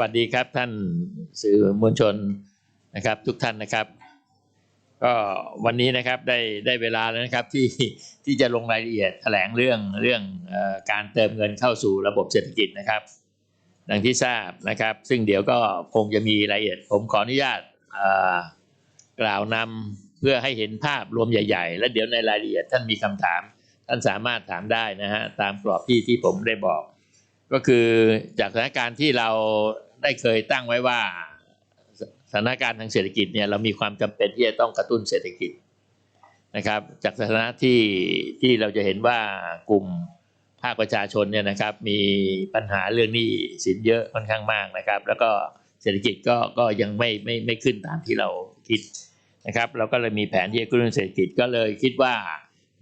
สวัสดีครับท่านสื่อมวลชนนะครับ ทุกท่านนะครับ ก็วันนี้นะครับได้ได้เวลาแล้วนะครับที่ที่จะลงรายละเอียดแถลงเรื่องเรื่องอการเติมเงินเข้าสู่ระบบเศรษฐกิจนะครับ ดังที่ทราบนะครับ ซึ่งเดี๋ยวก็คงจะมีรายละเอียด ผมขออนุญาตกล่าวนำเพื่อให้เห็นภาพรวมใหญ่ ๆ และเดี๋ยวในรายละเอียดท่านมีคำถาม ท่านสามารถถามได้นะฮะตามกรอบที่ที่ผมได้บอก ก็คือจากสถานการณ์ที่เรา ได้เคยตั้งไว้ว่าสถานการณ์ทางเศรษฐกิจเนี่ยเรามีความจำเป็นที่จะต้องกระตุ้นเศรษฐกิจนะครับ จากสถานะที่ที่เราจะเห็นว่ากลุ่มภาคประชาชนเนี่ยนะครับ มีปัญหาเรื่องหนี้สินเยอะค่อนข้างมากนะครับ แล้วก็เศรษฐกิจก็ก็ยังไม่ไม่ไม่ขึ้นตามที่เราคิดนะครับ เราก็เลยมีแผนที่จะกระตุ้นเศรษฐกิจก็เลยคิดว่า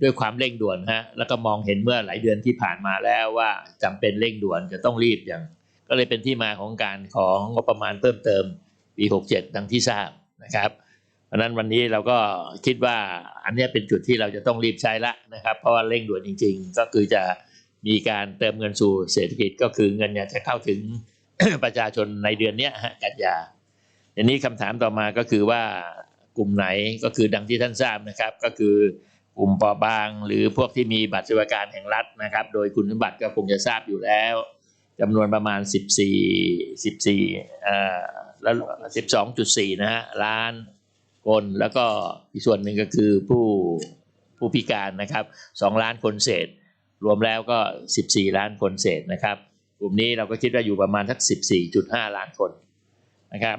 ด้วยความเร่งด่วนฮะแล้วก็มองเห็นเมื่อหลายเดือนที่ผ่านมาแล้วว่าจำเป็นเร่งด่วนจะต้องรีบอย่าง ก็เลยเป็นที่มาของการของงบประมาณเพิ่มเติมปี 67 ดังที่ทราบนะครับเพราะนั้นวันนี้เราก็คิดว่าอันนี้เป็นจุดที่เราจะต้องรีบใช้ละนะครับ เพราะว่าเร่งด่วนจริง ๆ ก็คือจะมีการเติมเงินสู่เศรษฐกิจก็คือเงินเนี่ยจะเข้าถึงประชาชนในเดือนนี้กันยาทีนี้คำถามต่อมาก็คือว่ากลุ่มไหนก็คือดังที่ท่านทราบนะครับ ก็คือกลุ่มปราะบาง หรือพวกที่มีบัตรสวัสดิการแห่งรัฐนะครับ โดยคุณสมบัติก็คงจะทราบอยู่แล้ว จำนวนประมาณ 14 14เอ่อแล้ว12.4 นะฮะล้านคนแล้วก็อีกส่วนหนึ่งก็คือผู้ผู้พิการนะครับ 2 ล้านคนเศษ รวมแล้วก็ 14 ล้านคนเศษนะครับกลุ่มนี้เราก็คิดว่าอยู่ประมาณทัก 14.5 ล้านคนนะครับ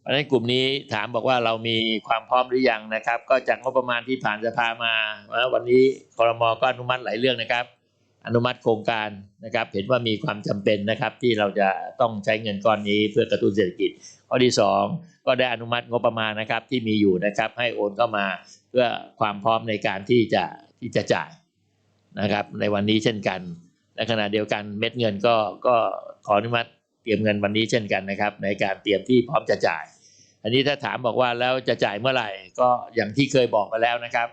เพราะฉะนั้นกลุ่มนี้ถามบอกว่าเรามีความพร้อมหรือยังนะครับ ก็จากงบประมาณที่ผ่านสภามาวันนี้คอรมอก็อนุมัติหลายเรื่องนะครับ อนุมัติโครงการนะครับ เห็นว่ามีความจำเป็นนะครับที่เราจะต้องใช้เงินก้อนนี้เพื่อกระตุ้นเศรษฐกิจ ข้อที่สองก็ได้อนุมัติงบประมาณนะครับที่มีอยู่นะครับให้โอนเข้ามาเพื่อความพร้อมในการที่จะที่จะจ่ายนะครับ ในวันนี้เช่นกันและขณะเดียวกันเม็ดเงินก็ก็ขออนุมัติเตรียมเงินวันนี้เช่นกันนะครับ ในการเตรียมที่พร้อมจะจ่าย อันนี้ถ้าถามบอกว่าแล้วจะจ่ายเมื่อไหร่ก็อย่างที่เคยบอกไปแล้วนะครับ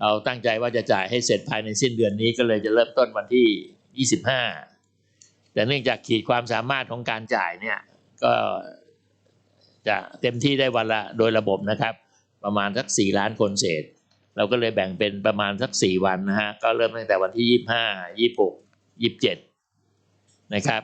เราตั้งใจว่าจะจ่ายให้เสร็จภายในสิ้นเดือนนี้ก็เลยจะเริ่มต้นวันที่ 25 แต่เนื่องจากขีดความสามารถของการจ่ายเนี่ยก็จะเต็มที่ได้วันละโดยระบบนะครับ ประมาณสัก 4 ล้านคนเศษ เราก็เลยแบ่งเป็นประมาณสัก 4 วันนะฮะก็เริ่มตั้งแต่วันที่ 25 26 27 นะครับ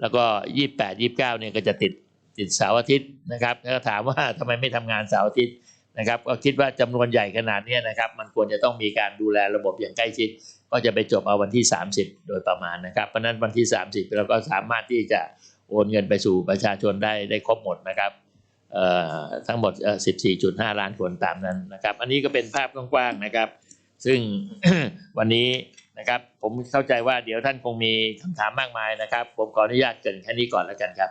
แล้วก็ 28 29เนี่ยก็จะติดติดเสาร์อาทิตย์นะครับแล้วถามว่าทำไมไม่ทำงานเสาร์อาทิตย์ นะครับก็คิดว่าจำนวนใหญ่ขนาดนี้นะครับมันควรจะต้องมีการดูแลระบบอย่างใกล้ชิด ก็จะไปจบเอาวันที่ 30 โดยประมาณนะครับเพราะนั้นวันที่ 30 เราก็สามารถที่จะโอนเงินไปสู่ประชาชนได้ได้ครบหมดนะครับทั้งหมดเอ่อ14.5 ล้านคนตามนั้นนะครับ อันนี้ก็เป็นภาพกว้างๆนะครับ ซึ่งวันนี้นะครับผมเข้าใจว่าเดี๋ยวท่านคงมีคำถามมากมายนะครับ ผมขออนุญาตเกินแค่นี้ก่อนแล้วกันครับ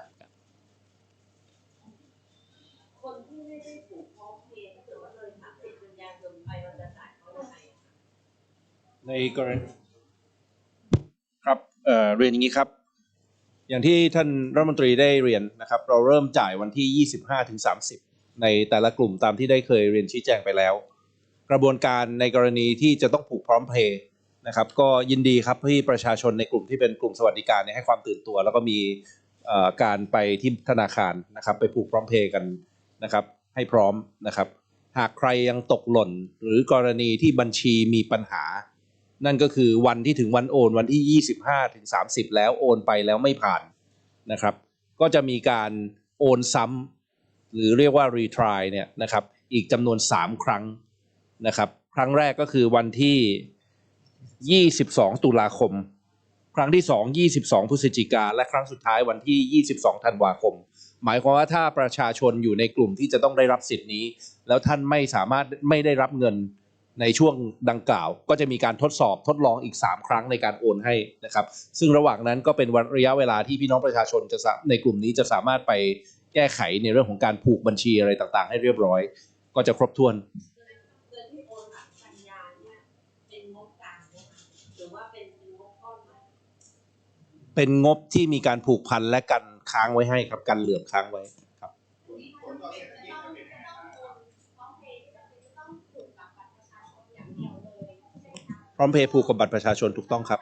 คนที่ไม่ได้ถูกพร้อมเพย์ถ้าเกิดว่าเลยสามสิบกันยายนไปเราจะจ่ายเขายังไงอะคะ ในกรณีครับเอ่อเรียนอย่างนี้ครับ อย่างที่ท่านรัฐมนตรีได้เรียนนะครับ เราเริ่มจ่ายวันที่ 25ถึง30 ในแต่ละกลุ่มตามที่ได้เคยเรียนชี้แจงไปแล้ว กระบวนการในกรณีที่จะต้องผูกพร้อมเพย์นะครับ ก็ยินดีครับที่ประชาชนในกลุ่มที่เป็นกลุ่มสวัสดิการเนี่ยให้ความตื่นตัว แล้วก็มีเอ่อการไปที่ธนาคารนะครับ ไปผูกพร้อมเพย์กันนะครับ ให้พร้อมนะครับ หากใครยังตกหล่น หรือกรณีที่บัญชีมีปัญหา นั่นก็คือวันที่ถึงวันโอนวันที่ 25ถึง30 แล้วโอนไปแล้วไม่ผ่านนะครับ ก็จะมีการโอนซ้ำหรือเรียกว่า retry เนี่ยนะครับอีกจำนวน 3 ครั้งนะครับครั้งแรกก็คือวันที่ 22 ตุลาคม ครั้งที่ 2 22 พฤศจิกา และครั้งสุดท้ายวันที่ 22 ธันวาคม หมายความว่าถ้าประชาชนอยู่ในกลุ่มที่จะต้องได้รับสิทธิ์นี้ แล้วท่านไม่สามารถไม่ได้รับเงิน ในช่วงดังกล่าว ก็จะมีการทดสอบทดลองอีก 3 ครั้งในการโอนให้นะครับ ซึ่งระหว่างนั้นก็เป็นวันระยะเวลาที่พี่น้องประชาชนจะในกลุ่มนี้จะสามารถไปแก้ไขในเรื่องของการผูกบัญชีอะไรต่างๆ ให้เรียบร้อย ก็จะครบถ้วนเป็นงบกลางไหมคะหรือว่าเป็นเป็นงบก้อนใหม่เป็นงบที่มีการผูกพันและกันค้างไว้ให้ครับกันเหลื่อมค้างไว้ครับ ร้อมเพย์ผูกกับบัตรประชาชนถูกต้องครับ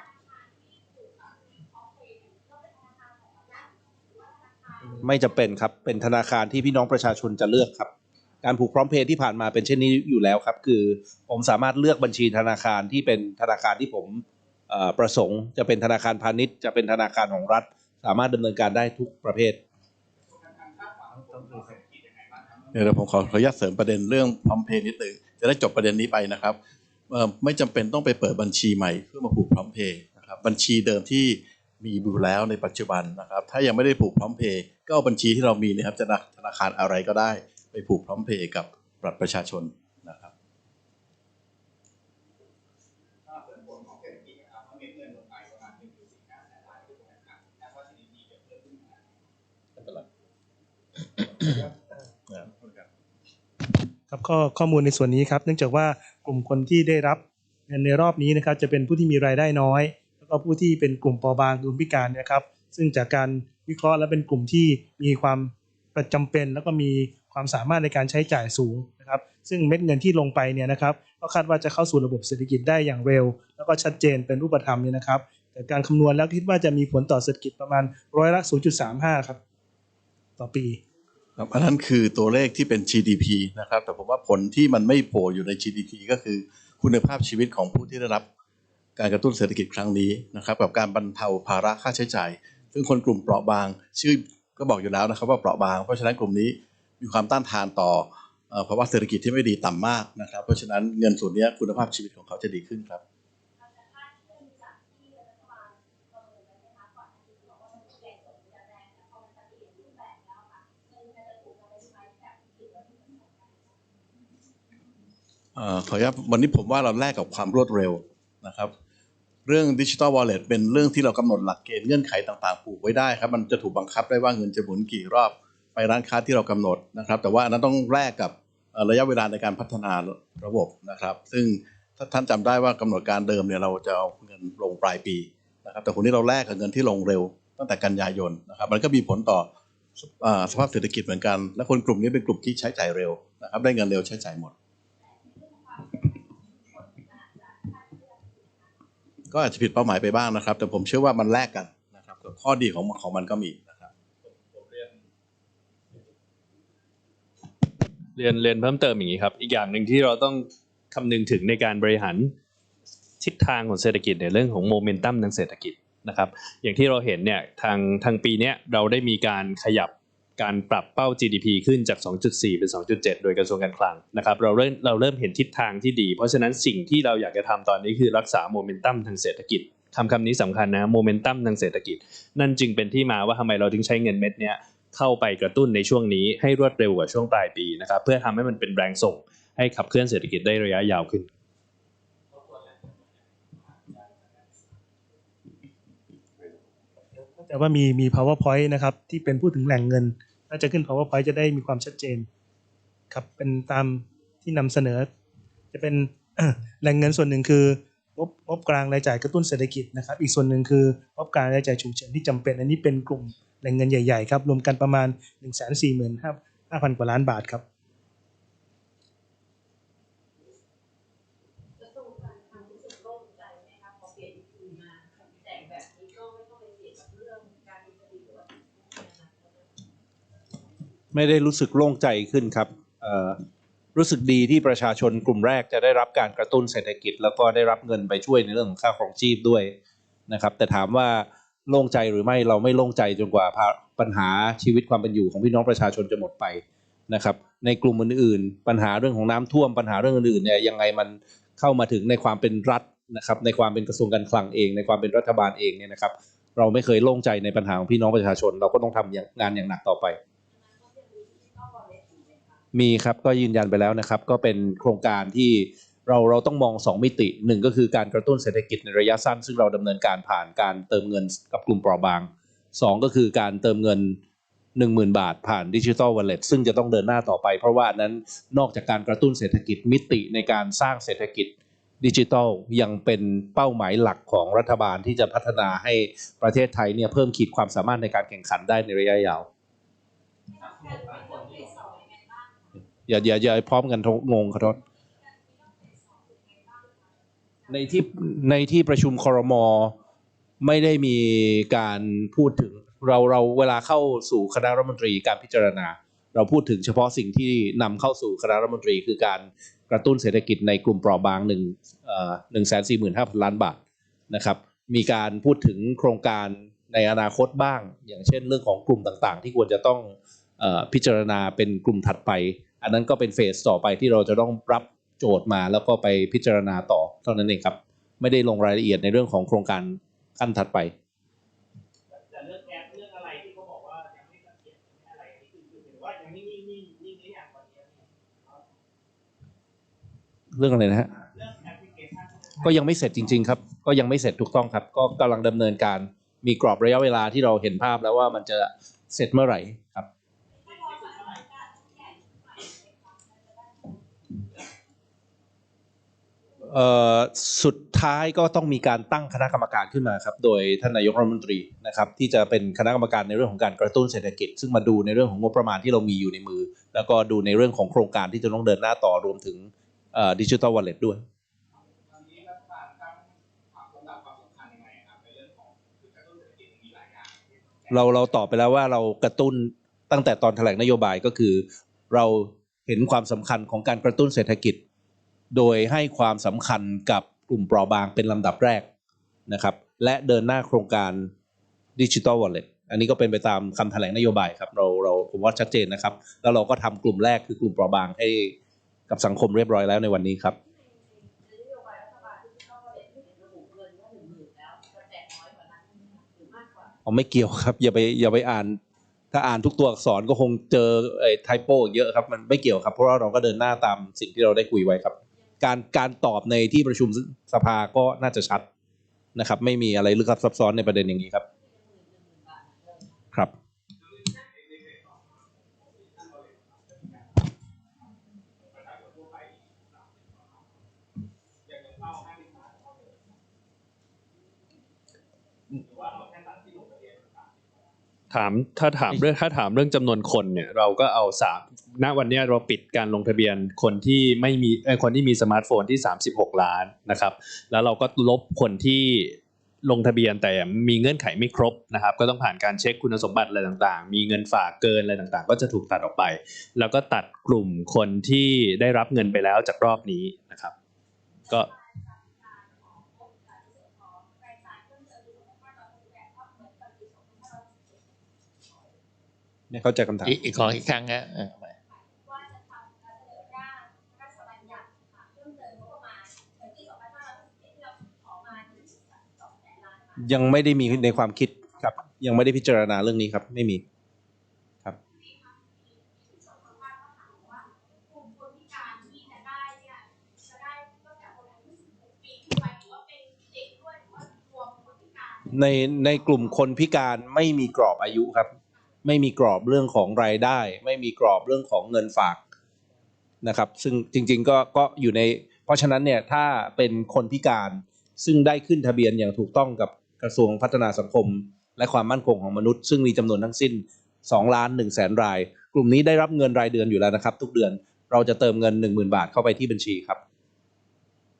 ไม่จำเป็นครับ เป็นธนาคารที่พี่น้องประชาชนจะเลือกครับ การผูกพร้อมเพย์ที่ผ่านมาเป็นเช่นนี้อยู่แล้วครับ คือผมสามารถเลือกบัญชีธนาคารที่เป็นธนาคารที่ผมประสงค์จะเป็นธนาคารพาณิชย์จะเป็นธนาคารของรัฐ สามารถดำเนินการได้ทุกประเภทเดี๋ยวผมขอขออนุญาตเสริมประเด็นเรื่องพร้อมเพย์นิดหนึ่งจะได้จบประเด็นนี้ไปนะครับ ไม่จำเป็นต้องไปเปิดบัญชีใหม่เพื่อมาผูกพร้อมเพย์นะครับบัญชีเดิมที่มีอยู่แล้วในปัจจุบันนะครับ ถ้ายังไม่ได้ผูกพร้อมเพย์ก็เอาบัญชีที่เรามีนะครับจะธนาคารอะไรก็ได้ ไปผูกพร้อมเพย์กับบัตรประชาชนนะครับครับข้อข้อมูลในส่วนนี้ครับ เนื่องจากว่า กลุ่มคนที่ได้รับในรอบนี้นะครับจะเป็นผู้ที่มีรายได้น้อย แล้วก็ผู้ที่เป็นกลุ่มเปราะบางกลุ่มพิการนะครับ ซึ่งจากการวิเคราะห์แล้วเป็นกลุ่มที่มีความประจำเป็น แล้วก็มีความสามารถในการใช้จ่ายสูงนะครับ ซึ่งเม็ดเงินที่ลงไปเนี่ยนะครับก็คาดว่าจะเข้าสู่ระบบเศรษฐกิจได้อย่างเร็ว แล้วก็ชัดเจนเป็นรูปธรรมเนี่ยนะครับแต่การคำนวณแล้วคิดว่าจะมีผลต่อเศรษฐกิจประมาณร้อยละ 0.35 ครับ ต่อปี ครับอันนั้นคือตัวเลขที่เป็น GDP นะครับ แต่ผมว่าผลที่มันไม่โผล่อยู่ใน GDP ก็คือคุณภาพชีวิตของผู้ที่ได้รับการกระตุ้นเศรษฐกิจครั้งนี้นะครับ กับการบรรเทาภาระค่าใช้จ่าย ซึ่งคนกลุ่มเปราะบาง ชื่อก็บอกอยู่แล้วนะครับว่าเปราะบาง เพราะฉะนั้นกลุ่มนี้มีความต้านทานต่อเอ่อภาวะเศรษฐกิจที่ไม่ดีต่ำมากนะครับ เพราะฉะนั้นเงินส่วนนี้คุณภาพชีวิตของเขาจะดีขึ้นครับ ขออนุญาตวันนี้ผมว่าเราแลกกับความรวดเร็วนะครับ เรื่องดิจิ t a ลวอลเล็ตเป็นเรื่องที่เรากำหนดหลักเกณฑ์เงื่อนไขต่างๆผูกไว้ได้ครับ มันจะถูกบังคับได้ว่าเงินจะหมุนกี่รอบไปร้านค้าที่เรากำหนดนะครับ แต่ว่าอันนั้นต้องแลกกับระยะเวลาในการพัฒนาระบบนะครับ ซึ่งถ้าท่านจำได้ว่ากำหนดการเดิมเนี่ยเราจะเอาเงินลงปลายปีนะครับ แต่คนนี้เราแลกกับเงินที่ลงเร็ว ตั้งแต่กันยายนนะครับ มันก็มีผลต่ออสภาพเศรษฐกิจเหมือนกัน และคนกลุ่มนี้เป็นกลุ่มที่ใช้จ่ายเร็วนะครับ ได้เงินเร็วใช้จ่ายหมด ก็อาจจะผิดเป้าหมายไปบ้างนะครับ แต่ผมเชื่อว่ามันแลกกันนะครับข้อดีของของมันก็มีนะครับเรียนเรียนเพิ่มเติมอย่างนี้ครับ อีกอย่างหนึ่งที่เราต้องคำนึงถึงในการบริหารทิศทางของเศรษฐกิจในเรื่องของโมเมนตัมทางเศรษฐกิจนะครับ อย่างที่เราเห็นเนี่ยทางทางปีนี้เราได้มีการขยับ การปรับเป้า GDP ขึ้นจาก 2.4 เป็น 2.7 โดยกระทรวงการคลังนะครับเราเริ่มเราเริ่มเห็นทิศทางที่ดี เพราะฉะนั้นสิ่งที่เราอยากจะทำตอนนี้คือรักษาโมเมนตัมทางเศรษฐกิจคำคำนี้สำคัญนะโมเมนตัมทางเศรษฐกิจ นั่นจึงเป็นที่มาว่าทำไมเราถึงใช้เงินเม็ดเนี้ยเข้าไปกระตุ้นในช่วงนี้ให้รวดเร็วกว่าช่วงปลายปีนะครับเพื่อทำให้มันเป็นแรงส่งให้ขับเคลื่อนเศรษฐกิจได้ระยะยาวขึ้นแต่ว่ามีมี powerpoint นะครับที่เป็นพูดถึงแหล่งเงิน น่าจะขึ้น powerpoint จะได้มีความชัดเจนครับเป็นตามที่นำเสนอ จะเป็นแหล่งเงินส่วนหนึ่งคืองบงบกลางรายจ่ายกระตุ้นเศรษฐกิจนะครับ อีกส่วนหนึ่งคืองบกลางรายจ่ายฉุกเฉินที่จำเป็น อันนี้เป็นกลุ่มแหล่งเงินใหญ่ๆครับรวมกันประมาณ 1 4 5 0 0 0 0 กว่าล้านบาทครับ กระทรวงการคลังรู้สึกโล่งใจไหมคะพอเปลี่ยนทีมมาแต่งแบบนี้ก็ไม่ต้องไปเสี่ยงกับเรื่องการมีคดีหรือว่าในอนาคต ไม่ได้รู้สึกโล่งใจขึ้นครับรู้สึกดีที่ประชาชนกลุ่มแรกจะได้รับการกระตุ้นเศรษฐกิจ แล้วก็ได้รับเงินไปช่วยในเรื่องของค่าครองชีพด้วยนะครับ แต่ถามว่าโล่งใจหรือไม่เราไม่โล่งใจจนกว่าปัญหาชีวิตความเป็นอยู่ของพี่น้องประชาชนจะหมดไปนะครับ ในกลุ่มอื่นๆ ปัญหาเรื่องของน้ำท่วมปัญหาเรื่องอื่นๆเนี่ยยังไงมันเข้ามาถึงในความเป็นรัฐนะครับในความเป็นกระทรวงการคลังเอง ในความเป็นรัฐบาลเองเนี่ยนะครับ เราไม่เคยโล่งใจในปัญหาของพี่น้องประชาชน เราก็ต้องทำอย่างานอย่างหนักต่อไป มีครับก็ยืนยันไปแล้วนะครับ ก็เป็นโครงการที่เราเราต้องมอง 2 มิติหนึ่งก็คือการกระตุ้นเศรษฐกิจในระยะสั้น ซึ่งเราดำเนินการผ่านการเติมเงินกับกลุ่มเปราะบางสองก็คือการเติมเงิน 10,000 บาทผ่านดิจิทัลวอลเล็ตซึ่งจะต้องเดินหน้าต่อไป เพราะว่านนั้นนอกจากการกระตุ้นเศรษฐกิจมิติในการสร้างเศรษฐกิจดิจิทัลยังเป็นเป้าหมายหลักของรัฐบาลที่จะพัฒนาให้ประเทศไทยเนี่ยเพิ่มขีดความสามารถในการแข่งขันได้ในระยะยาว อย่าอย่าอย่าพร้อมกันงงขอโทษในที่ในที่ประชุมครมไม่ได้มีการพูดถึงเราเราเวลาเข้าสู่คณะรัฐมนตรีการพิจารณา เราพูดถึงเฉพาะสิ่งที่นำเข้าสู่คณะรัฐมนตรี คือการกระตุ้นเศรษฐกิจในกลุ่มเปราะบางหนึ่งหนึ่งแสนสี่หมื่นห้าพันล้านบาทนะครับมีการพูดถึงโครงการในอนาคตบ้าง อย่างเช่นเรื่องของกลุ่มต่างๆ ที่ควรจะต้องเออพิจารณาเป็นกลุ่มถัดไป อันนั้นก็เป็นเฟสต่อไปที่เราจะต้องรับโจทย์มาแล้วก็ไปพิจารณาต่อเท่านั้นเองครับ ไม่ได้ลงรายละเอียดในเรื่องของโครงการขั้นถัดไปเรื่องอะไรที่เขาบอกว่ายังไม่เสถียรไม่อะไรนี่คือคือหรือว่ายังไม่นิ่งนิ่งนิ่งหรือยังตอนนี้เรื่องอะฮะก็ยังไม่เสร็จจริง ๆ ครับ ก็ยังไม่เสร็จถูกต้องครับ ก็กำลังดำเนินการมีกรอบระยะเวลาที่เราเห็นภาพแล้วว่ามันจะเสร็จเมื่อไหร่ครับเอ่อ สุดท้ายก็ต้องมีการตั้งคณะกรรมการขึ้นมาครับ โดยท่านนายกรัฐมนตรีนะครับที่จะเป็นคณะกรรมการในเรื่องของการกระตุ้นเศรษฐกิจ ซึ่งมาดูในเรื่องของงบประมาณที่เรามีอยู่ในมือ แล้วก็ดูในเรื่องของโครงการที่จะต้องเดินหน้าต่อรวมถึงดิจิทัลวอลเล็ตด้วยเราเราตอบไปแล้วว่าเรากระตุ้นตั้งแต่ตอนแถลงนโยบายก็คือ เราเห็นความสำคัญของการกระตุ้นเศรษฐกิจ โดยให้ความสำคัญกับกลุ่มเปราะบางเป็นลำดับแรกนะครับ และเดินหน้าโครงการดิจิ t a ลวอลเล็ตอันนี้ก็เป็นไปตามคำแถลงนโยบายครับ เราเราผมว่าชัดเจนนะครับ แล้วเราก็ทำกลุ่มแรกคือกลุ่มเปราะบางให้กับสังคมเรียบร้อยแล้วในวันนี้ครับเข้ามาเด็ดไม่เห็นระบุเงินว่าหนึ่งหมื่นแล้วจะแจกน้อยกว่านั้นหรือมากกว่าอ๋อไม่เกี่ยวครับ อย่าไปอย่าไปอ่าน ถ้าอ่านทุกตัวอักษรก็คงเจอไอ้ไทโปเยอะครับ มันไม่เกี่ยวครับ เพราะว่าเราก็เดินหน้าตามสิ่งที่เราได้คุยไว้ครับ การการตอบในที่ประชุมสภาก็น่าจะชัดนะครับ ไม่มีอะไรลึกลับซับซ้อนในประเด็นอย่างนี้ครับครับ ถามถ้าถามเรื่องถ้าถามเรื่องจำนวนคนเนี่ยเราก็เอาสามณวันเนี้ยเราปิดการลงทะเบียนคนที่ไม่มีเอ้ยคนที่มีสมาร์ทโฟนที่ 36 ล้านนะครับ แล้วเราก็ลบคนที่ลงทะเบียนแต่มีเงื่อนไขไม่ครบนะครับ ก็ต้องผ่านการเช็คคุณสมบัติอะไรต่างๆ มีเงินฝากเกินอะไรต่างๆ ก็จะถูกตัดออกไป แล้วก็ตัดกลุ่มคนที่ได้รับเงินไปแล้วจากรอบนี้นะครับ ก็ ไม่เข้าใจคำถาม อีกอีกของอีกครั้งนะเออว่าจะทำการเสนอร่างพระราชบัญญัติค่ะเพิ่มเติมงบประมาณเหมือนปี2561ที่เราขอมาถึง2แสนล้านบาทยังไม่ได้มีในความคิดครับ ยังไม่ได้พิจารณาเรื่องนี้ครับ ไม่มีครับส่วนของภาคก็ถามว่ากลุ่มคนพิการที่จะได้เนี่ยจะได้ตั้งแต่คนอายุ16ปีขึ้นไปหรือว่าเป็นเด็กด้วยหรือว่ารวมคนพิการในในกลุ่มคนพิการไม่มีกรอบอายุครับ ไม่มีกรอบเรื่องของรายได้ ไม่มีกรอบเรื่องของเงินฝากนะครับซึ่งจริงๆก็ก็อยู่ใน เพราะฉะนั้นเนี่ยถ้าเป็นคนพิการซึ่งได้ขึ้นทะเบียนอย่างถูกต้องกับกระทรวงพัฒนาสังคม และความมั่นคงของมนุษย์ ซึ่งมีจำนวนทั้งสิ้น2ล้าน1แสนราย กลุ่มนี้ได้รับเงินรายเดือนอยู่แล้วนะครับ ทุกเดือนเราจะเติมเงิน 10,000 บาทเข้าไปที่บัญชีครับ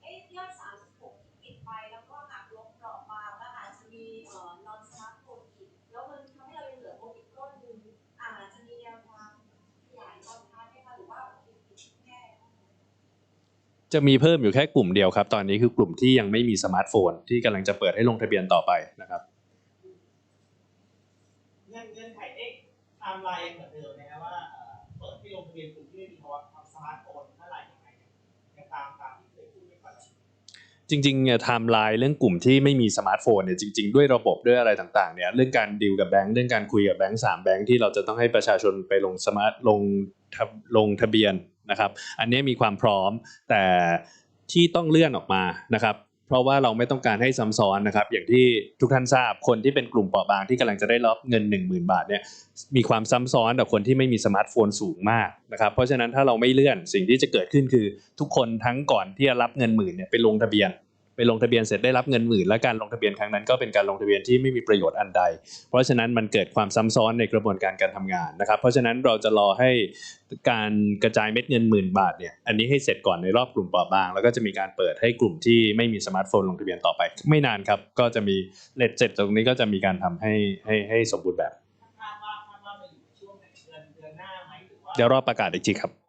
เอ๊ะยอด36ที่ปิดไปแล้วก็หักลบเปราะบางแล้วอาจจะมีเอ่อนอนสมาร์ทโฟนอีกแล้วมันทำให้เรายังเหลือโปรอีกก้อนหนึ่งอาจจะมีแนวทางขยายตอนท้ายไหมคะหรือว่าปิดแค่ จะมีเพิ่มอยู่แค่กลุ่มเดียวครับ ตอนนี้คือกลุ่มที่ยังไม่มีสมาร์ทโฟน ที่กำลังจะเปิดให้ลงทะเบียนต่อไปนะครับเงื่อนเงื่อนไขเอ๊ะไทม์ไลน์ยังเหมือนเดิมนะครับว่าเอ่อเปิดให้ลงทะเบียนกลุ่มที่ไม่มีภาวะสมาร์ทโฟนเมื่อไหร่ยังไงเนี่ยตามตามที่เคยพูดไว้ก่อนจริงๆเนี่ยไทม์ไลน์เรื่องกลุ่มที่ไม่มีสมาร์ทโฟนเนี่ยจริง ๆ ด้วยระบบด้วยอะไรต่างๆเนี่ยเรื่องการดีลกับแบงก์เรื่องการคุยกับแบงก์สามแบงก์ที่เราจะต้องให้ประชาชนไปลงสมาร์ทลงทะลงทะเบียน นะครับ อันนี้มีความพร้อมแต่ที่ต้องเลื่อนออกมานะครับ เพราะว่าเราไม่ต้องการให้ซ้ำซ้อนนะครับ อย่างที่ทุกท่านทราบคนที่เป็นกลุ่มเปราะบางที่กำลังจะได้รับเงิน 1 0,000 บาทเนี่ยมีความซ้ำซ้อนกับคนที่ไม่มีสมาร์ทโฟนสูงมากนะครับ เพราะฉะนั้นถ้าเราไม่เลื่อนสิ่งที่จะเกิดขึ้นคือ ทุกคนทั้งก่อนที่จะรับเงินหมื่นเนี่ยไปลงทะเบียน ไปลงทะเบียนเสร็จได้รับเงินหมื่นและการลงทะเบียนครั้งนั้นก็เป็นการลงทะเบียนที่ไม่มีประโยชน์อันใด เพราะฉะนั้นมันเกิดความซ้ำซ้อนในกระบวนการการทำงานนะครับ เพราะฉะนั้นเราจะรอให้การกระจายเม็ดเงินหมื่นบาทเนี่ยอันนี้ให้เสร็จก่อนในรอบกลุ่มเปราะบาง แล้วก็จะมีการเปิดให้กลุ่มที่ไม่มีสมาร์ทโฟนลงทะเบียนต่อไป ไม่นานครับ ก็จะมีเลทเสร็จตรงนี้ก็จะมีการทำให้ให้ให้สมบูรณ์แบบเดี๋ยวรอประกาศอีกทีครับ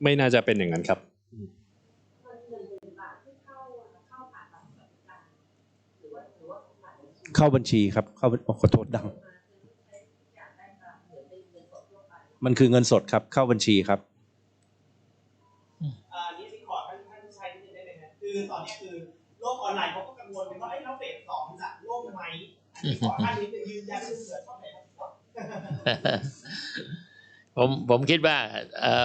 ไหมฮะไม่น่าจะเป็นอย่างนั้นครับเงินหนึ่งหมื่นบาทที่เข้าเข้าผ่านบัตรสวัสดิการหรือว่าหรือว่าผ่านบัญชีเข้าบัญชีครับ เข้าบัญขอโทษดังมาคือใช้อยากได้มาเหมือนเป็นเงินสดทั่วไปมันคือเงินสดครับ เข้าบัญชีครับอ่านี่พี่ขอท่านท่านชัยนิดนึงได้ไหมฮะคือตอนนี้คือโลกออนไลน์เขาก็กังวลกันว่าเอ้ยแล้วเฟสสองจะล่มไหมอันนี้ขอท่านนิดนึงยืนยันเผื่อช่องไหนครับพี่ขอ ผมผมคิดว่า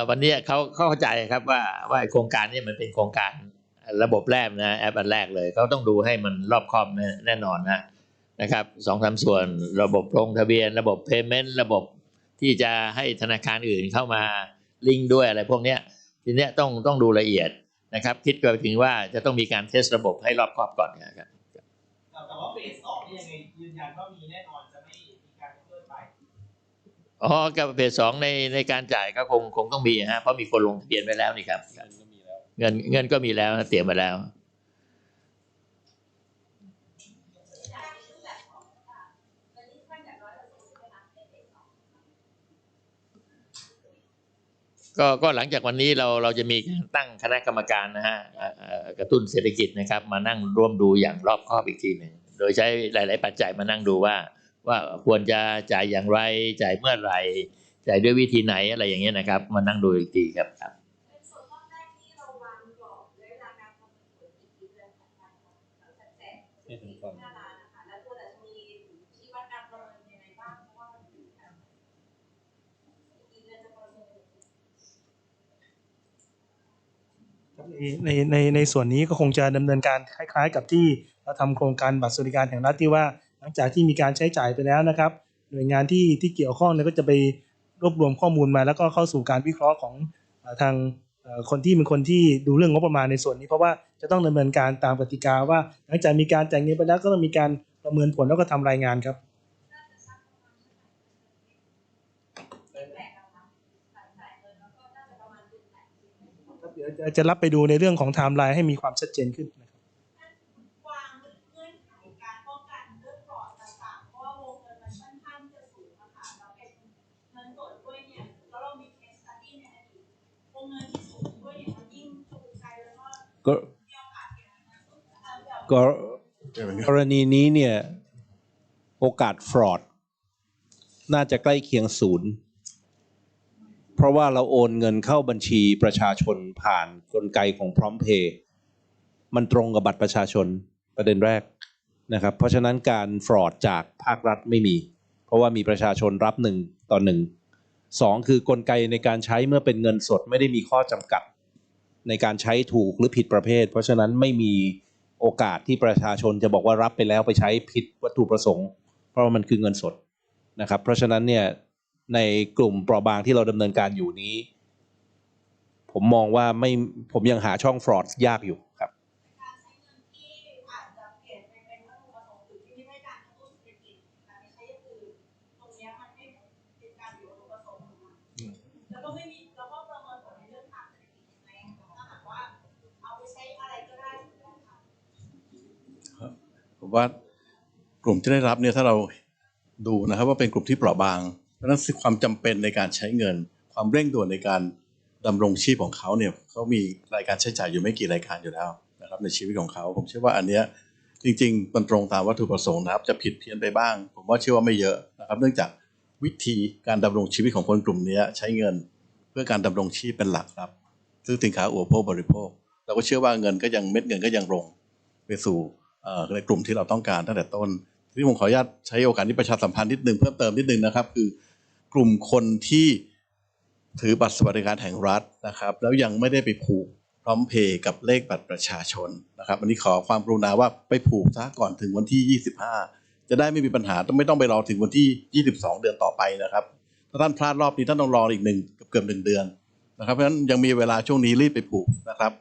วันนี้เขาเข้าใจครับว่าว่าโครงการนี้มันเป็นโครงการระบบแรกนะแอปอันแรกเลยเขาต้องดูให้มันรอบคอบแน่นอนนะนะครับสองสามส่วนระบบลงทะเบียน ระบบ payment ระบบที่จะให้ธนาคารอื่นเข้ามาลิงก์ด้วยอะไรพวกนี้ทีนี้ต้องต้องดูละเอียดนะครับ คิดไปถึงว่าจะต้องมีการเทสระบบให้รอบคอบก่อนนะครับแต่แต่ว่าเฟสสองนี่ยังไงยืนยันว่ามีแน่นอนจะไม่มีการยกเลิกไป อ๋อกับเพจสองในในการจ่ายก็คงคงต้องมีฮะเพราะมีคนลงทะเบียนไว้แล้วนี่ครับ เงินเงินก็มีแล้วเตรียมมาแล้วได้รูปแบบของค่ะเงินที่ท่านอย่างร้อยเต์ใช่ไหมคะในเฟสสองก็ก็หลังจากวันนี้เราเราจะมีการตั้งคณะกรรมการนะฮะกระตุ้นเศรษฐกิจนะครับ มานั่งร่วมดูอย่างรอบคอบอีกทีหนึ่งโดยใช้หลาย ๆ ปัจจัยมานั่งดูว่า ว่าควรจะจ่ายอย่างไร จ่ายเมื่อไหร่ จ่ายด้วยวิธีไหนอะไรอย่างเงี้ยนะครับ มานั่งดูอีกทีครับครับเป็นส่วนแรกที่เราวางรอบและเวลาการประเมินผลอีกทีเดือนถัดไปค่ะหลังจากแจกสี่สิบห้าล้านแข่งขันในในในส่วนนี้ก็คงจะดำเนินการคล้าย ๆ กับที่เราทำโครงการบัตรสวัสดิการแห่งรัฐที่ว่า ลังจากที่มีการใช้จ่ายไปแล้วนะครับ หน่วยงานที่ที่เกี่ยวข้องเนี่ยก็จะไปรวบรวมข้อมูลมา แล้วก็เข้าสู่การวิเคราะห์ของทางคนที่เป็นคนที่ดูเรื่องงบประมาณในส่วนนี้ เพราะว่าจะต้องดำเนินการตามกติกาว่า หลังจากมีการจ่ายเงินไปแล้วก็ต้องมีการประเมินผลแล้วก็ทำรายงานครับจะรับไปดูในเรื่องของไทม์ไลน์ให้มีความชัดเจนขึ้น ก็ก็มีโอกาสเกิดการเงินสดนะคะเดี๋ยวก็กรณีนี้เนี่ย โอกาสฟรอด น่าจะใกล้เคียงศูนย์ เพราะว่าเราโอนเงินเข้าบัญชีประชาชนผ่านกลไกของพร้อมเพย์มันตรงกับบัตรประชาชนประเด็นแรกนะครับ เพราะฉะนั้นการฟรอดจากภาครัฐไม่มี เพราะว่ามีประชาชนรับหนึ่งต่อหนึ่งสองคือกลไกในการใช้เมื่อเป็นเงินสดไม่ได้มีข้อจำกัด ในการใช้ถูกหรือผิดประเภท เพราะฉะนั้นไม่มีโอกาสที่ประชาชนจะบอกว่ารับไปแล้วไปใช้ผิดวัตถุประสงค์ เพราะามันคือเงินสดนะครับ เพราะฉะนั้นเนี่ยในกลุ่มเปราะบางที่เราดำเนินการอยู่นี้ ผมมองว่าไม่ผมยังหาช่องฟรอดยากอยู่ครับการใช้เงินที่อาจจะเปลี่ยนไปเป็นวัตถุประสงค์อื่นที่ไม่ใช่การกระตุ้นเรษฐกิจแต่ไปใช้อย่างอื่ ผมว่ากลุ่มที่ได้รับเนี่ยถ้าเราดูนะครับว่าเป็นกลุ่มที่เปราะบาง เพราะนั้นความจำเป็นในการใช้เงิน ความเร่งด่วนในการดำรงชีพของเขาเนี่ยเขามีรายการใช้จ่ายอยู่ไม่กี่รายการอยู่แล้วนะครับในชีวิตของเขา ผมเชื่อว่าอันเนี้ยจริงๆมันตรงตามวัตถุประสงค์นะครับ จะผิดเพี้ยนไปบ้าง ผมว่าเชื่อว่าไม่เยอะนะครับ เนื่องจากวิธีการดำรงชีวิตของคนกลุ่มนี้ใช้เงินเพื่อการดำรงชีพเป็นหลักครับ ซื้อสินค้าอุปโภคบริโภค เราก็เชื่อว่าเงินก็ยังเม็ดเงินก็ยังลงไปสู่ ในกลุ่มที่เราต้องการตั้งแต่ต้น ที่ผมขออนุญาตใช้โอกาสนี้ประชาสัมพันธ์นิดนึงเพิ่มเติมนิดนึงนะครับ คือกลุ่มคนที่ถือบัตรสวัสดิการแห่งรัฐนะครับ แล้วยังไม่ได้ไปผูกพร้อมเพย์กับเลขบัตรประชาชนนะครับอันนี้ขอความกรุณาว่าไปผูกซะก่อนถึงวันที่ 25 จะได้ไม่มีปัญหาต้องไม่ต้องไปรอถึงวันที่ 22 เดือนต่อไปนะครับ ถ้าท่านพลาดรอบนี้ท่านต้องรออีกหนึ่งเกือบหนึ่งเดือนนะครับเพราะฉะนั้นยังมีเวลาช่วงนี้รีบไปผูกนะครับ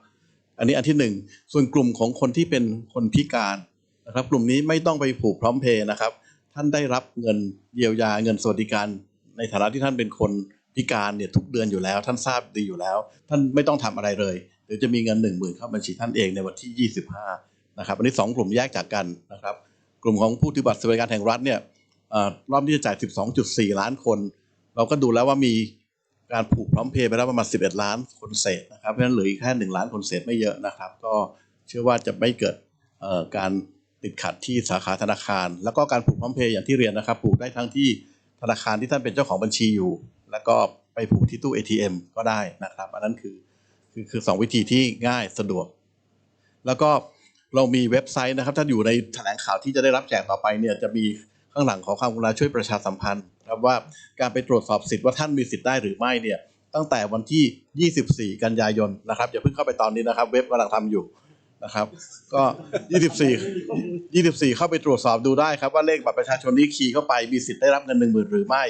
อันนี้อันที่หนึ่งส่วนกลุ่มของคนที่เป็นคนพิการนะครับ กลุ่มนี้ไม่ต้องไปผูกพร้อมเพย์นะครับ ท่านได้รับเงินเยียวยาเงินสวัสดิการในฐานะที่ท่านเป็นคนพิการเนี่ยทุกเดือนอยู่แล้ว ท่านทราบดีอยู่แล้ว ท่านไม่ต้องทำอะไรเลยเดี๋ยวจะมีเงินหนึ่งหมื่นเข้าบัญชีท่านเองในวันที่ 25นะครับอันนี้สองกลุ่มแยกจากกันนะครับ กลุ่มของผู้ถือบัตรสวัสดิการแห่งรัฐเนี่ยอรอบนี้จะจ่าย 12.4 ล้านคน เราก็ดูแล้วว่ามี การผูกพร้อมเพย์ไปแล้วประมาณ 11 ล้านคนเศษนะครับ เพราะฉะนั้นเหลืออีกแค่ 1 ล้านคนเศษไม่เยอะนะครับ ก็เชื่อว่าจะไม่เกิดการติดขัดที่สาขาธนาคาร แล้วก็การผูกพร้อมเพย์อย่างที่เรียนนะครับ ผูกได้ทั้งที่ธนาคารที่ท่านเป็นเจ้าของบัญชีอยู่ แล้วก็ไปผูกที่ตู้ ATM ก็ได้นะครับ อันนั้นคือคือคือสองวิธีที่ง่ายสะดวก แล้วก็เรามีเว็บไซต์นะครับ ถ้าอยู่ในแถลงข่าวที่จะได้รับแจกต่อไปเนี่ยจะมี ข้างหลังขอความกรุณาช่วยประชาสัมพันธ์นะครับว่าการไปตรวจสอบสิทธิ์ว่าท่านมีสิทธิ์ได้หรือไม่เนี่ยตั้งแต่วันที่ 24 กันยายนนะครับอย่าเพิ่งเข้าไปตอนนี้นะครับ เว็บกำลังทำอยู่นะครับก็ 24 24 เข้าไปตรวจสอบดูได้ครับว่าเลขบัตรประชาชนนี้คีย์เข้าไปมีสิทธิ์ได้รับเงิน1 0,000หรือไม่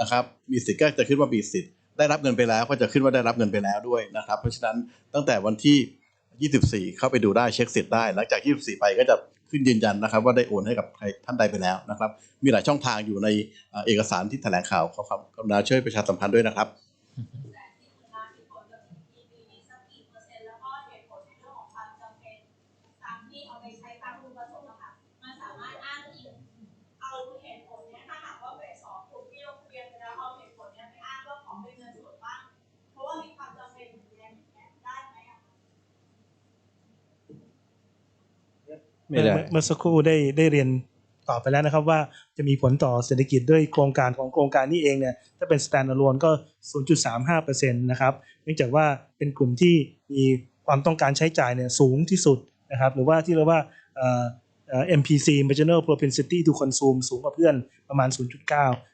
นะครับมีสิทธิ์ก็จะขึ้นว่ามีสิทธิ์ได้รับเงินไปแล้ว ก็จะขึ้นว่าได้รับเงินไปแล้วด้วยนะครับเพราะฉะนั้นตั้งแต่วันที่ 24 เข้าไปดูได้เช็คสิทธิ์ได้ หลังจาก 24 ไปก็จะ ขึ้นยืนยันนะครับ ว่าได้โอนให้กับใครท่านใดไปแล้วนะครับ มีหลายช่องทางอยู่ในเอกสารที่แถลงข่าวขอความกรุณาช่วยประชาสัมพันธ์ด้วยนะครับ เมื่อเมื่อสักครู่ได้ได้เรียนตอบไปแล้วนะครับว่าจะมีผลต่อเศรษฐกิจด้วยโครงการของโครงการนี้เองเนี่ยถ้าเป็น standalone ก็ 0.35%นะครับเนื่องจากว่าเป็นกลุ่มที่มีความต้องการใช้จ่ายเนี่ยสูงที่สุดนะครับหรือว่าที่เรียกว่าเอ่อเอ่อ MPC marginal propensity to consume สูงกว่าเพื่อนประมาณ 0.9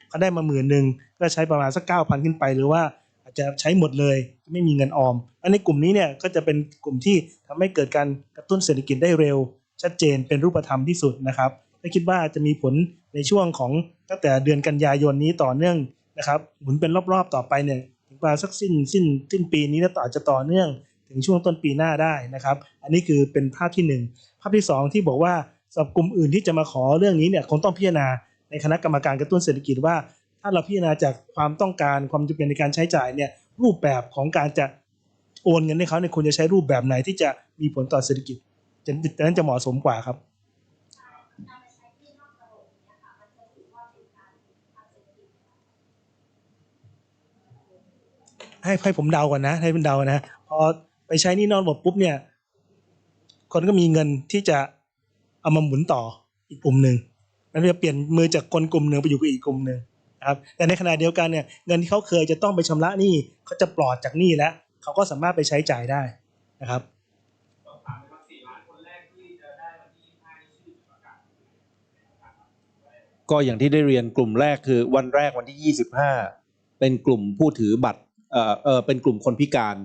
เขาได้มาหมื่นหนึ่งก็ใช้ประมาณสัก 9,000 ขึ้นไป หรือว่าอาจจะใช้หมดเลยไม่มีเงินออมอันในกลุ่มนี้เนี่ยก็จะเป็นกลุ่มที่ทำให้เกิดการกระตุ้นเศรษฐกิจได้เร็ว ชัดเจนเป็นรูปธรรมที่สุดนะครับและคิดว่าจะมีผลในช่วงของตั้งแต่เดือนกันยายนนี้ต่อเนื่องนะครับ หมุนเป็นรอบๆต่อไปเนี่ยถึงประมาณสักสิ้นสิ้นสิ้นปีนี้แล้วต่อจจะต่อเนื่อง ถึงช่วงต้นปีหน้าได้นะครับ อันนี้คือเป็นภาพที่หนึ่งภาพที่สองที่บอกว่าสำหรับกลุ่มอื่นที่จะมาขอเรื่องนี้เนี่ยคงต้องพิจารณาในคณะกรรมการกระตุ้นเศรษฐกิจว่า ถ้าเราพิจารณาจากความต้องการความจำเป็นในการใช้จ่ายเนี่ยรูปแบบของการจะโอนเงินให้เขาเนี่ยควรจะใช้รูปแบบไหนที่จะมีผลต่อเศรษฐกิจ จะนั้นจะเหมาะสมกว่าครับให้ให้ผมเดาก่อนนะ ให้ผมเดานะพอไปใช้นี่นอกระบบปุ๊บเนี่ย คนก็มีเงินที่จะเอามาหมุนต่ออีกกลุ่มหนึ่งมันจะเปลี่ยนมือจากคนกลุ่มหนึ่งไปอยู่กับอีกกลุ่มหนึ่งนะครับแต่ในขณะเดียวกันเนี่ยเงินที่เขาเคยจะต้องไปชำระหนี้เขาจะปลอดจากหนี้แล้วเขาก็สามารถไปใช้จ่ายได้นะครับ สอบถามนะครับสี่ล้านคนแรกที่จะได้วันที่25นี่ชื่อประกาศ ก็อย่างที่ได้เรียนกลุ่มแรกคือวันแรกวันที่ 25 เป็นกลุ่มผู้ถือบัตรเอ่อเออเป็นกลุ่มคนพิการ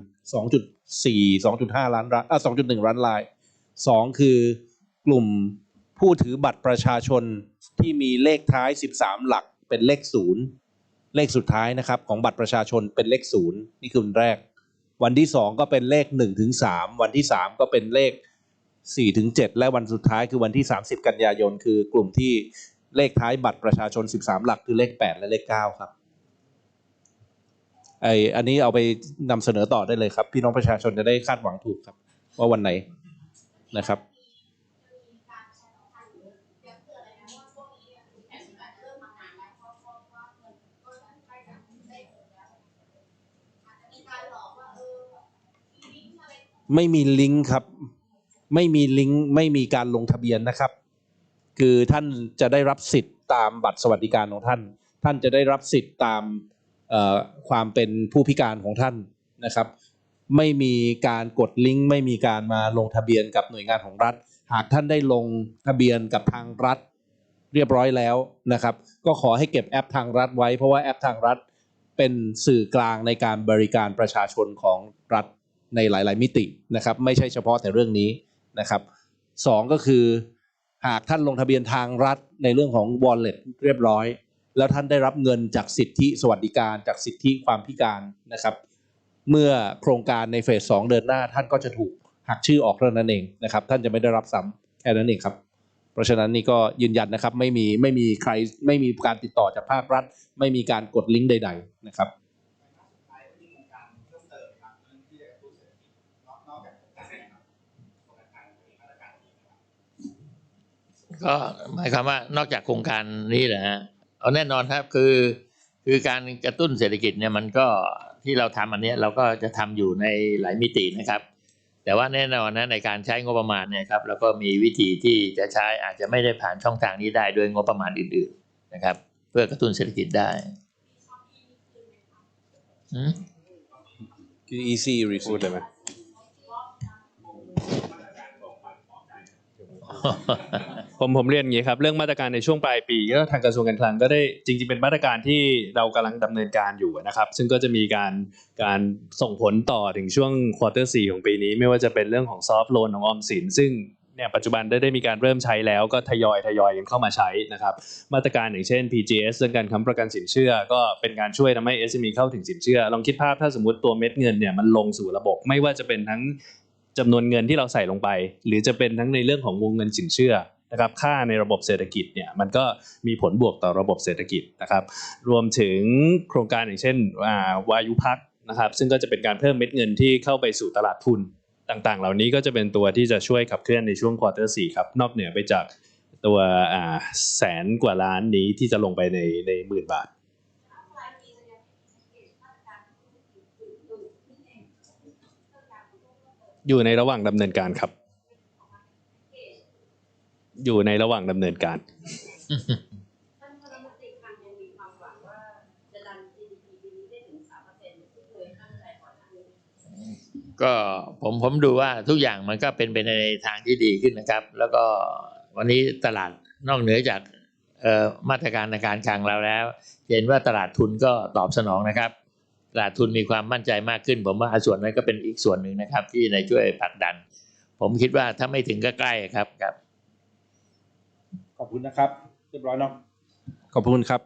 2.4 2.5 ล้านรายอะ2.1 ล้านรายสองคือกลุ่มผู้ถือบัตรประชาชนที่มีเลขท้าย 13 หลักเป็นเลขศูนย์เลขสุดท้ายนะครับของบัตรประชาชนเป็นเลขศูนย์นี่คือวันแรก วันที่สองก็เป็นเลข1ถึง3วันที่สามก็เป็นเลข4ถึง7และวันสุดท้ายคือวันที่ 30 กันยายนคือกลุ่มที่ เลขท้ายบัตรประชาชน 13 หลักคือเลข 8 และเลข 9 ครับไออันนี้เอาไปนำเสนอต่อได้เลยครับ พี่น้องประชาชนจะได้คาดหวังถูกครับ ว่าวันไหนนะครับไม่มีลิงก์ครับ ไม่มีลิงก์ไม่มีการลงทะเบียนนะครับ คือท่านจะได้รับสิทธิ์ตามบัตรสวัสดิการของท่าน ท่านจะได้รับสิทธิ์ตามความเป็นผู้พิการของท่านนะครับ ไม่มีการกดลิงก์ไม่มีการมาลงทะเบียนกับหน่วยงานของรัฐ หากท่านได้ลงทะเบียนกับทางรัฐ เรียบร้อยแล้วนะครับ ก็ขอให้เก็บแอปทางรัฐไว้ เพราะว่าแอปทางรัฐเป็นสื่อกลางในการบริการประชาชนของรัฐในหลาย ๆ มิตินะครับ ไม่ใช่เฉพาะแต่เรื่องนี้นะครับสองก็คือ หากท่านลงทะเบียนทางรัฐในเรื่องของ wallet เรียบร้อย แล้วท่านได้รับเงินจากสิทธิสวัสดิการจากสิทธิความพิการนะครับ เมื่อโครงการในเฟสสองเดินหน้าท่านก็จะถูกหักชื่อออกเท่านั้นเองนะครับ ท่านจะไม่ได้รับซ้ำแค่นั้นเองครับ เพราะฉะนั้นนี่ก็ยืนยันนะครับไม่มีไม่มีใครไม่มีการติดต่อจากภาครัฐ ไม่มีการกดลิงก์ใด ๆ นะครับ ก็หมายความว่านอกจากโครงการนี้แหละฮะเอาแน่นอนครับคือ คือการกระตุ้นเศรษฐกิจเนี่ยมันก็ที่เราทำอันเนี้ยเราก็จะทำอยู่ในหลายมิตินะครับ แต่ว่าแน่นอนนะในการใช้งบประมาณเนี่ยครับแล้วก็มีวิธีที่จะใช้อาจจะไม่ได้ผ่านช่องทางนี้ได้ด้วยงบประมาณอื่น ๆนะครับ เพื่อกระตุ้นเศรษฐกิจได้หืม EC พูดเลยไหม ผมผมเรียนอย่างนี้ครับเรื่องมาตรการในช่วงปลายปีก็ทางกระทรวงการคลังก็ได้จริง ๆ เป็นมาตรการที่เรากำลังดำเนินการอยู่นะครับ ซึ่งก็จะมีการการส่งผลต่อถึงช่วงควอเตอร์สของปีนี้ ไม่ว่าจะเป็นเรื่องของซอฟท์โลนของออมสิน ซึ่งเนี่ยปัจจุบันได้ได้มีการเริ่มใช้แล้วก็ทยอยทยอยกันเข้ามาใช้นะครับ มาตรการอย่างเช่น PGS เรื่องการค้ำประกันสินเชื่อ ก็เป็นการช่วยทำให้ SME เข้าถึงสินเชื่อ ลองคิดภาพถ้าสมมติตัวเม็ดเงินเนี่ยมันลงสู่ระบบไม่ว่าจะเป็นทั้งจำนวนเงินที่เราใส่ลงไป หรือจะเป็นทั้งในเรื่องของวงเงินสินเชื่อ นะครับค่าในระบบเศรษฐกิจเนี่ยมันก็มีผลบวกต่อระบบเศรษฐกิจนะครับรวมถึงโครงการอย่างเช่นาวายุพักนะครับซึ่งก็จะเป็นการเพิ่มเม็ดเงินที่เข้าไปสู่ตลาดทุนต่างๆ เหล่านี้ก็จะเป็นตัวที่จะช่วยขับเคลื่อนในช่วงควอเตอร์สี่ครับนอกเหนือไปจากตัวแสนกว่าล้านนี้ที่จะลงไปในในหมื่นบาทอยู่ในระหว่างดำเนินการครับ อยู่ในระหว่างดำเนินการ ท่านรัฐมนตรีคลังยังมีความหวังว่าจะดัน GDP ปีนี้ได้ถึง 3%ที่เคยตั้งใจก่อนหน้านี้ ก็ผมผมดูว่าทุกอย่างมันก็เป็นไปในทางที่ดีขึ้นนะครับ แล้วก็วันนี้ตลาดนอกเหนือจากเอ่อมาตรการในการคลังเราแล้วเห็นว่าตลาดทุนก็ตอบสนองนะครับ ตลาดทุนมีความมั่นใจมากขึ้น ผมว่าส่วนนั้นก็เป็นอีกส่วนหนึ่งนะครับ ที่ในช่วยผลักดัน ผมคิดว่าถ้าไม่ถึงก็ใกล้ครับครับ ขอบคุณนะครับ เรียบร้อยเนาะขอบคุณครับ